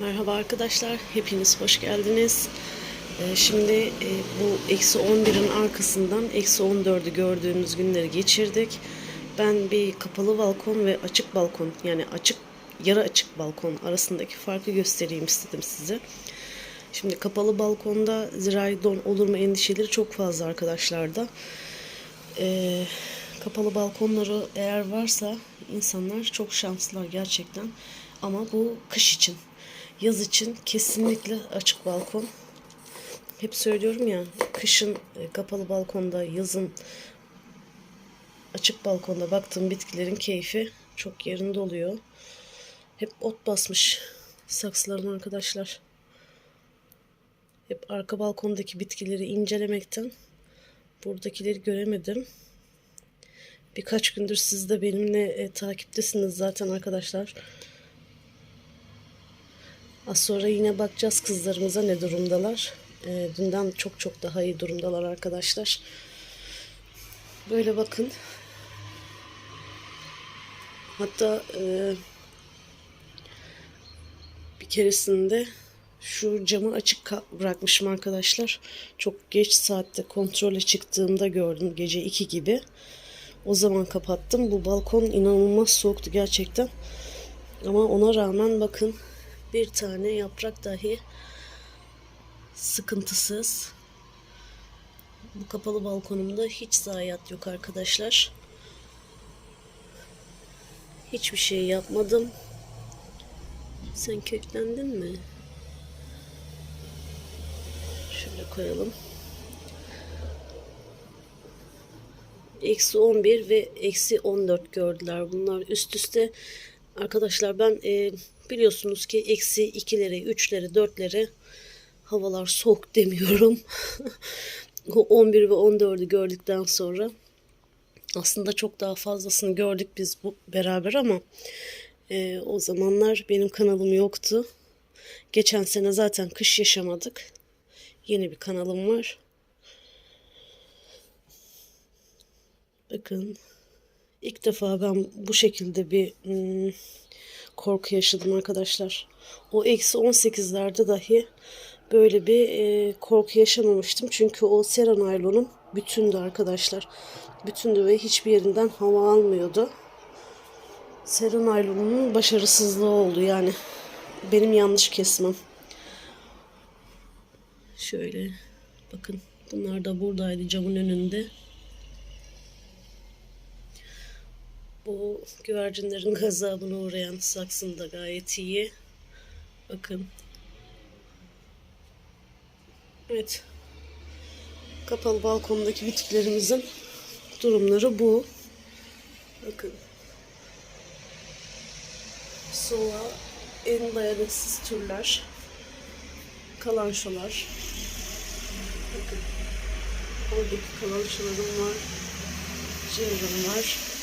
Merhaba arkadaşlar, hepiniz hoş geldiniz. Ee, Şimdi e, bu eksi 11'in arkasından eksi 14'ü gördüğümüz günleri geçirdik. Ben bir kapalı balkon ve açık balkon yani açık yarı açık balkon arasındaki farkı göstereyim istedim size. Şimdi kapalı balkonda zirai don olur mu endişeleri çok fazla arkadaşlarda. Ee, kapalı balkonları eğer varsa insanlar çok şanslılar gerçekten. Ama bu kış için. Yaz için kesinlikle açık balkon. Hep söylüyorum ya kışın e, kapalı balkonda, yazın açık balkonda baktığım bitkilerin keyfi çok yerinde oluyor. Hep ot basmış saksılarım arkadaşlar. Hep arka balkondaki bitkileri incelemekten buradakileri göremedim. Birkaç gündür siz de benimle e, takiptesiniz zaten arkadaşlar. Az sonra yine bakacağız kızlarımıza ne durumdalar. E, dünden çok çok daha iyi durumdalar arkadaşlar. Böyle bakın. Hatta e, bir keresinde şu camı açık bırakmışım arkadaşlar. Çok geç saatte kontrole çıktığımda gördüm gece 2 gibi. O zaman kapattım. Bu balkon inanılmaz soğuktu gerçekten. Ama ona rağmen bakın bir tane yaprak dahi sıkıntısız. Bu kapalı balkonumda hiç zayiat yok arkadaşlar. Hiçbir şey yapmadım. Sen köklendin mi? Şöyle koyalım. Eksi 11 ve eksi 14 gördüler bunlar üst üste. Arkadaşlar ben e, biliyorsunuz ki eksi 2'leri, 3'leri, 4'leri havalar soğuk demiyorum. O 11 ve 14'ü gördükten sonra aslında çok daha fazlasını gördük biz bu beraber ama e, o zamanlar benim kanalım yoktu. Geçen sene zaten kış yaşamadık. Yeni bir kanalım var. Bakın ilk defa ben bu şekilde bir hmm, korku yaşadım arkadaşlar. O eksi 18'lerde dahi böyle bir e, korku yaşamamıştım. Çünkü o seranaylonum bütündü arkadaşlar. Bütündü ve hiçbir yerinden hava almıyordu. Seranaylonun başarısızlığı oldu yani. Benim yanlış kesmem. Şöyle bakın bunlar da buradaydı camın önünde. Bu güvercinlerin gazabına uğrayan saksım da gayet iyi. Bakın. Evet. Kapalı balkondaki bitkilerimizin durumları bu. Bakın. Soğuğa en dayanıksız türler. Kalançolar. Bakın. Oradaki kalançolarım var. Cevrim var.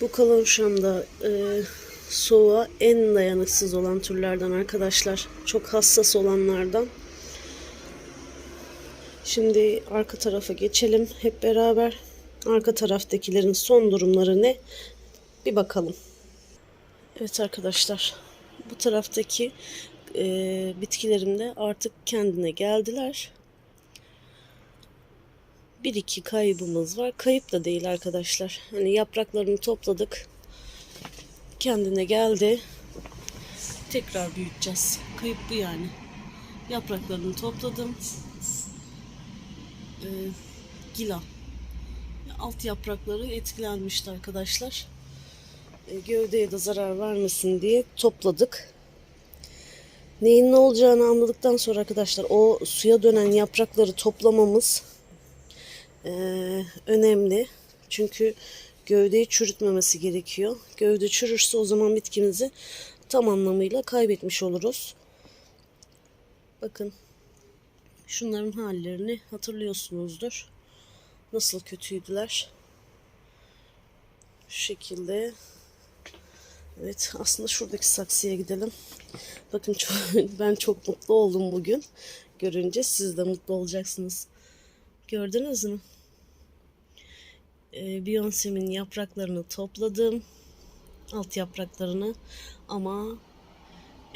Bu kalavuşam da e, soğuğa en dayanıksız olan türlerden arkadaşlar. Çok hassas olanlardan. Şimdi arka tarafa geçelim hep beraber. Arka taraftakilerin son durumları ne? Bir bakalım. Evet arkadaşlar. Bu taraftaki e, bitkilerim de artık kendine geldiler. Bir iki kaybımız var. Kayıp da değil arkadaşlar. Hani yapraklarını topladık. Kendine geldi. Tekrar büyüteceğiz. Kayıp bu yani. Yapraklarını topladım. Ee, gila. Alt yaprakları etkilenmişti arkadaşlar. Ee, gövdeye de zarar vermesin diye topladık. Neyin ne olacağını anladıktan sonra arkadaşlar o suya dönen yaprakları toplamamız ee, önemli. Çünkü gövdeyi çürütmemesi gerekiyor. Gövde çürürse o zaman bitkimizi tam anlamıyla kaybetmiş oluruz. Bakın şunların hallerini hatırlıyorsunuzdur. Nasıl kötüydüler. Şu şekilde. Evet aslında şuradaki saksıya gidelim. Bakın çok, ben çok mutlu oldum bugün. Görünce siz de mutlu olacaksınız. Gördünüz mü? E, Beyoncé'min yapraklarını topladım. Alt yapraklarını ama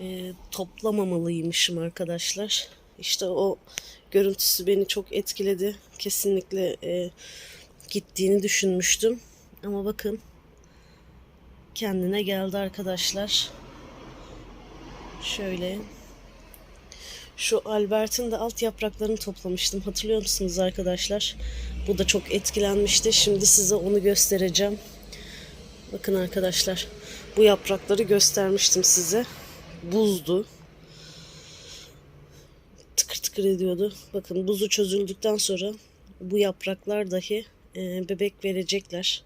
e, toplamamalıymışım arkadaşlar. İşte o görüntüsü beni çok etkiledi. Kesinlikle e, gittiğini düşünmüştüm. Ama bakın kendine geldi arkadaşlar. Şöyle şu Albert'in de alt yapraklarını toplamıştım. Hatırlıyor musunuz arkadaşlar? Bu da çok etkilenmişti. Şimdi size onu göstereceğim. Bakın arkadaşlar. Bu yaprakları göstermiştim size. Buzdu. Tıkır tıkır ediyordu. Bakın buzu çözüldükten sonra bu yapraklar dahi e, bebek verecekler.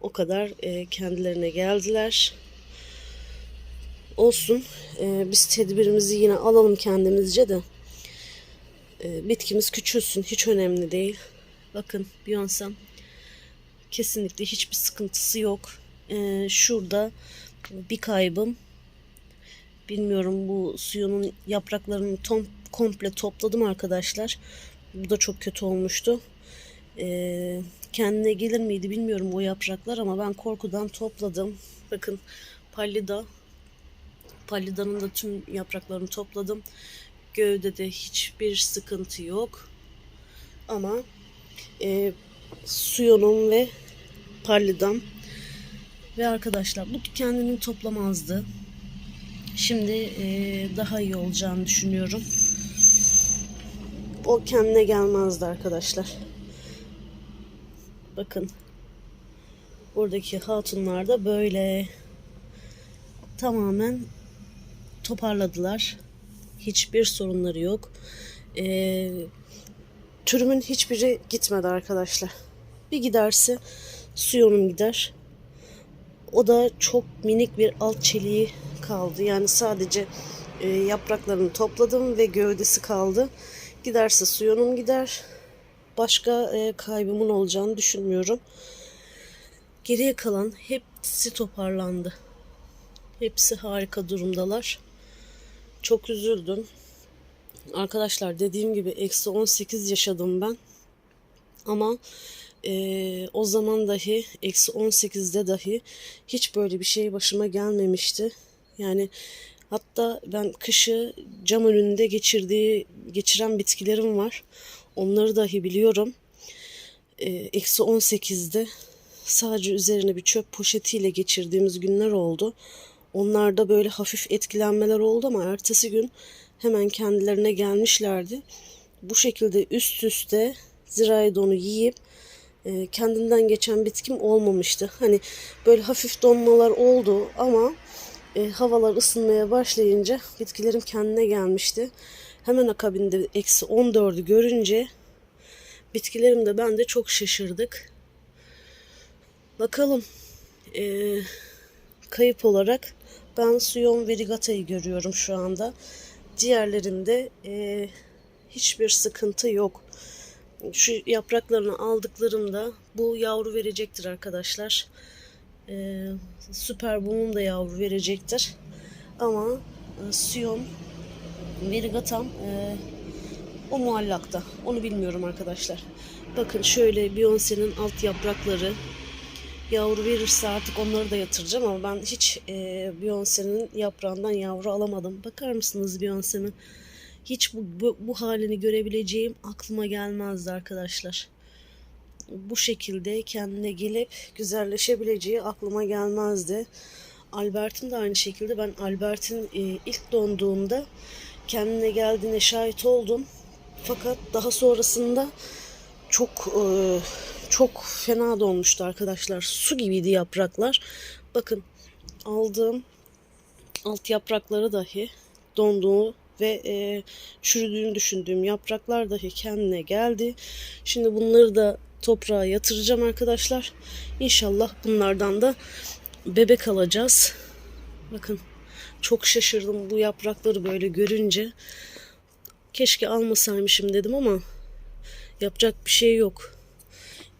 O kadar e, kendilerine geldiler. Olsun. E, biz tedbirimizi yine alalım kendimizce de. E, bitkimiz küçülsün. Hiç önemli değil. Bakın Beyoncé'm kesinlikle hiçbir sıkıntısı yok. E, şurada bir kaybım. Bilmiyorum bu suyunun yapraklarını tom, komple topladım arkadaşlar. Bu da çok kötü olmuştu. Ee, kendine gelir miydi bilmiyorum o yapraklar ama ben korkudan topladım. Bakın pallida pallidanın da tüm yapraklarını topladım. Gövdede hiçbir sıkıntı yok. Ama e, suyonum ve pallidam ve arkadaşlar bu kendini toplamazdı. Şimdi e, daha iyi olacağını düşünüyorum. O kendine gelmezdi arkadaşlar. Bakın. Buradaki hatunlar da böyle tamamen toparladılar. Hiçbir sorunları yok. Ee, türümün hiçbiri gitmedi arkadaşlar. Bir giderse suyonum gider. O da çok minik bir alt çeliği kaldı. Yani sadece e, yapraklarını topladım ve gövdesi kaldı. Giderse suyonum gider. Başka e, kaybımın olacağını düşünmüyorum. Geriye kalan hepsi toparlandı. Hepsi harika durumdalar. Çok üzüldüm. Arkadaşlar dediğim gibi eksi 18 yaşadım ben. Ama e, o zaman dahi eksi 18'de dahi hiç böyle bir şey başıma gelmemişti. Yani hatta ben kışı cam önünde geçirdiği geçiren bitkilerim var. Onları dahi biliyorum. E, eksi 18'de sadece üzerine bir çöp poşetiyle geçirdiğimiz günler oldu. Onlarda böyle hafif etkilenmeler oldu ama ertesi gün hemen kendilerine gelmişlerdi. Bu şekilde üst üste zirai donu yiyip e, kendinden geçen bitkim olmamıştı. Hani böyle hafif donmalar oldu ama e, havalar ısınmaya başlayınca bitkilerim kendine gelmişti. Hemen akabinde eksi 14'ü görünce bitkilerim de ben de çok şaşırdık. Bakalım e, kayıp olarak ben Suyon Verigata'yı görüyorum şu anda. Diğerlerinde e, hiçbir sıkıntı yok. Şu yapraklarını aldıklarımda bu yavru verecektir arkadaşlar. E, süper Boom'um da yavru verecektir. Ama e, Suyon Verigatam e, o muallakta. Onu bilmiyorum arkadaşlar. Bakın şöyle Beyoncé'nin alt yaprakları yavru verirse artık onları da yatıracağım ama ben hiç e, Beyoncé'nin yaprağından yavru alamadım. Bakar mısınız Beyoncé'nin? Hiç bu, bu, bu halini görebileceğim aklıma gelmezdi arkadaşlar. Bu şekilde kendine gelip güzelleşebileceği aklıma gelmezdi. Albert'in de aynı şekilde ben Albert'in e, ilk donduğunda kendine geldiğine şahit oldum. Fakat daha sonrasında çok e, çok fena donmuştu arkadaşlar. Su gibiydi yapraklar. Bakın aldığım alt yaprakları dahi donduğu ve e, çürüdüğünü düşündüğüm yapraklar dahi kendine geldi. Şimdi bunları da toprağa yatıracağım arkadaşlar. İnşallah bunlardan da bebek alacağız. Bakın çok şaşırdım bu yaprakları böyle görünce. Keşke almasaymışım dedim ama yapacak bir şey yok.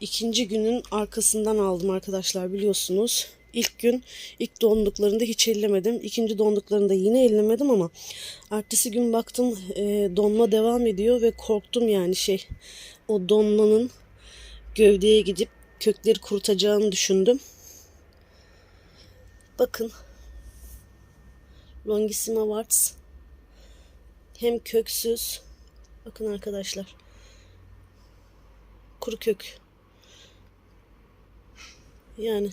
İkinci günün arkasından aldım arkadaşlar biliyorsunuz. İlk gün ilk donduklarında hiç ellemedim. İkinci donduklarında yine ellemedim ama ertesi gün baktım e, donma devam ediyor ve korktum yani şey o donmanın gövdeye gidip kökleri kurutacağını düşündüm. Bakın Longissima Warts. Hem köksüz. Bakın arkadaşlar. Kuru kök. Yani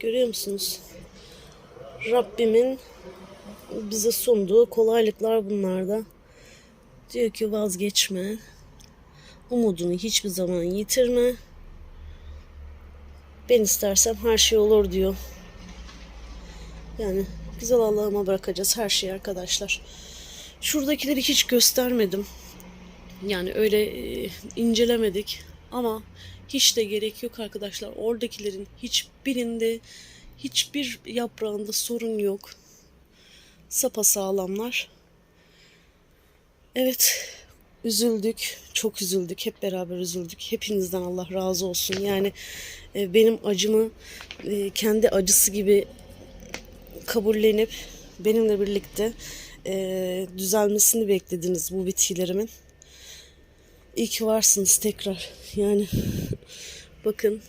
görüyor musunuz? Rabbimin bize sunduğu kolaylıklar bunlarda. Diyor ki vazgeçme. Umudunu hiçbir zaman yitirme. Ben istersem her şey olur diyor. Yani güzel Allah'ıma bırakacağız her şeyi arkadaşlar. Şuradakileri hiç göstermedim. Yani öyle e, incelemedik. Ama hiç de gerek yok arkadaşlar. Oradakilerin hiçbirinde hiçbir yaprağında sorun yok. Sapa sağlamlar. Evet, üzüldük, çok üzüldük, hep beraber üzüldük. Hepinizden Allah razı olsun. Yani e, benim acımı e, kendi acısı gibi kabullenip benimle birlikte e, düzelmesini beklediniz bu bitkilerimin. İyi ki varsınız tekrar. Yani bakın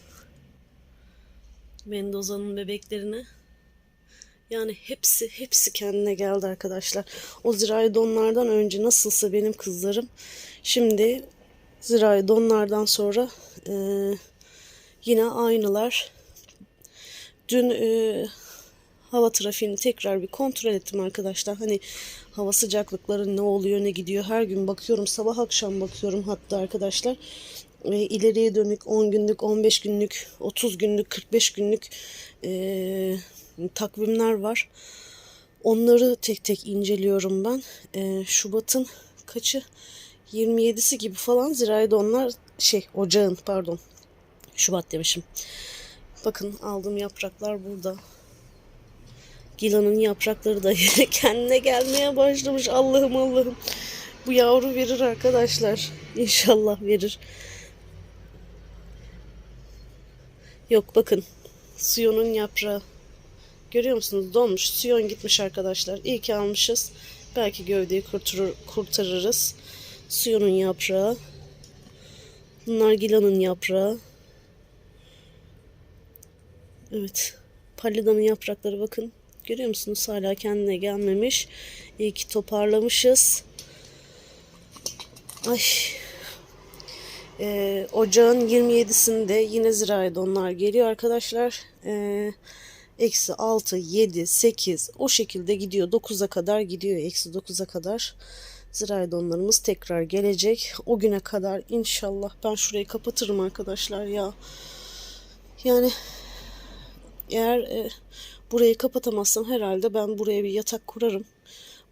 Mendoza'nın bebeklerine yani hepsi hepsi kendine geldi arkadaşlar. O zirai donlardan önce nasılsa benim kızlarım şimdi zirai donlardan sonra e, yine aynılar. Dün e, hava trafiğini tekrar bir kontrol ettim arkadaşlar. Hani hava sıcaklıkları ne oluyor ne gidiyor her gün bakıyorum sabah akşam bakıyorum hatta arkadaşlar. E, ileriye dönük 10 günlük 15 günlük 30 günlük 45 günlük e, takvimler var. Onları tek tek inceliyorum ben. E, Şubat'ın kaçı? 27'si gibi falan zirai donlar şey ocağın pardon. Şubat demişim. Bakın aldığım yapraklar burada. Gilan'ın yaprakları da kendine gelmeye başlamış. Allah'ım Allah'ım. Bu yavru verir arkadaşlar. İnşallah verir. Yok bakın. Suyonun yaprağı. Görüyor musunuz? Donmuş. Suyon gitmiş arkadaşlar. İyi ki almışız. Belki gövdeyi kurtarır, kurtarırız. Suyonun yaprağı. Bunlar Gilan'ın yaprağı. Evet. Pallidanın yaprakları bakın. Görüyor musunuz? Hala kendine gelmemiş. İyi ki toparlamışız. Ay. Ee, ocağın 27'sinde yine zirai donlar geliyor arkadaşlar. Ee, eksi 6, 7, 8 o şekilde gidiyor. 9'a kadar gidiyor. Eksi 9'a kadar zirai donlarımız tekrar gelecek. O güne kadar inşallah ben şurayı kapatırım arkadaşlar ya. Yani eğer e, burayı kapatamazsam herhalde ben buraya bir yatak kurarım.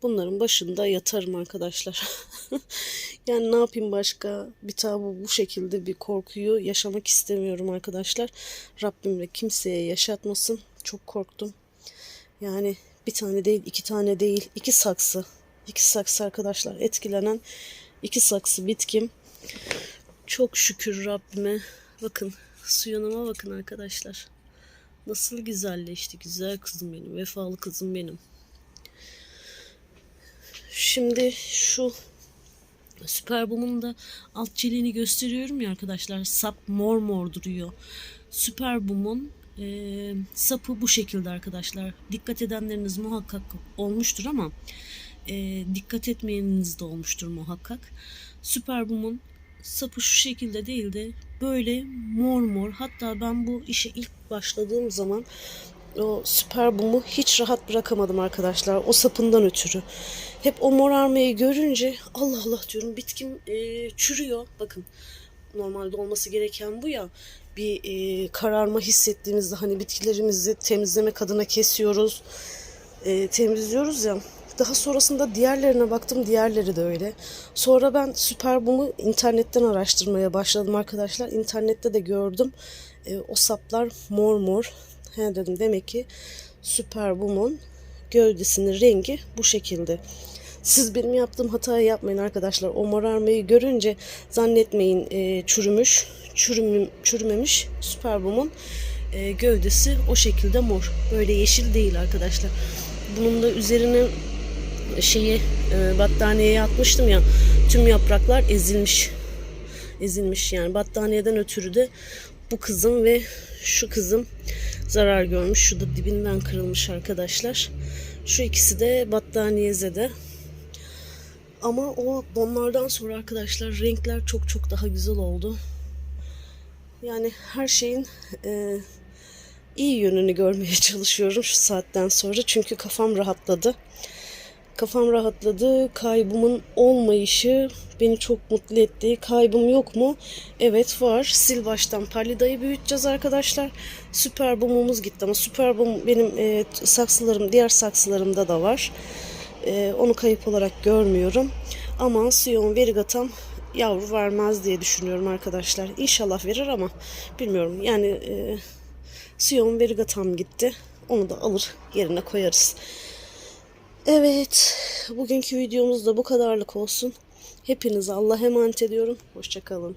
Bunların başında yatarım arkadaşlar. yani ne yapayım başka? Bir tabi bu şekilde bir korkuyu yaşamak istemiyorum arkadaşlar. Rabbim de kimseye yaşatmasın. Çok korktum. Yani bir tane değil, iki tane değil, iki saksı. İki saksı arkadaşlar. Etkilenen iki saksı bitkim. Çok şükür Rabbime. Bakın suyunuma bakın arkadaşlar. Nasıl güzelleşti. Güzel kızım benim. Vefalı kızım benim. Şimdi şu Süper Boom'un da alt çeliğini gösteriyorum ya arkadaşlar. Sap mor mor duruyor. Süper Boom'un e, sapı bu şekilde arkadaşlar. Dikkat edenleriniz muhakkak olmuştur ama e, dikkat etmeyeniniz de olmuştur muhakkak. Süper Boom'un sapı şu şekilde değil de böyle mor mor. Hatta ben bu işe ilk başladığım zaman o süper bumu hiç rahat bırakamadım arkadaşlar. O sapından ötürü. Hep o morarmayı görünce Allah Allah diyorum bitkim e, çürüyor. Bakın normalde olması gereken bu ya. Bir e, kararma hissettiğimizde hani bitkilerimizi temizlemek adına kesiyoruz. E, temizliyoruz ya. Daha sonrasında diğerlerine baktım. Diğerleri de öyle. Sonra ben süper bumu internetten araştırmaya başladım arkadaşlar. İnternette de gördüm. E, o saplar mor mor. He dedim demek ki süper bumun gövdesinin rengi bu şekilde. Siz benim yaptığım hatayı yapmayın arkadaşlar. O morarmayı görünce zannetmeyin e, çürümüş, çürümüm, çürümemiş süper bumun e, gövdesi o şekilde mor. Böyle yeşil değil arkadaşlar. Bunun da üzerine şeyi e, battaniyeye atmıştım ya. Tüm yapraklar ezilmiş. Ezilmiş yani battaniyeden ötürü de Bu kızım ve şu kızım zarar görmüş. Şu da dibinden kırılmış arkadaşlar. Şu ikisi de battaniyezede. Ama o donlardan sonra arkadaşlar renkler çok çok daha güzel oldu. Yani her şeyin e, iyi yönünü görmeye çalışıyorum şu saatten sonra. Çünkü kafam rahatladı. Kafam rahatladı. Kaybımın olmayışı beni çok mutlu etti. Kaybım yok mu? Evet var. Sil baştan Pallida'yı büyüteceğiz arkadaşlar. Süper bumumuz gitti ama süper bum benim e, saksılarım, diğer saksılarımda da var. E, onu kayıp olarak görmüyorum. Ama Sion Verigatam yavru vermez diye düşünüyorum arkadaşlar. İnşallah verir ama bilmiyorum. Yani e, Sion Verigatam gitti. Onu da alır yerine koyarız. Evet, bugünkü videomuz da bu kadarlık olsun. Hepinize Allah'a emanet ediyorum. Hoşçakalın.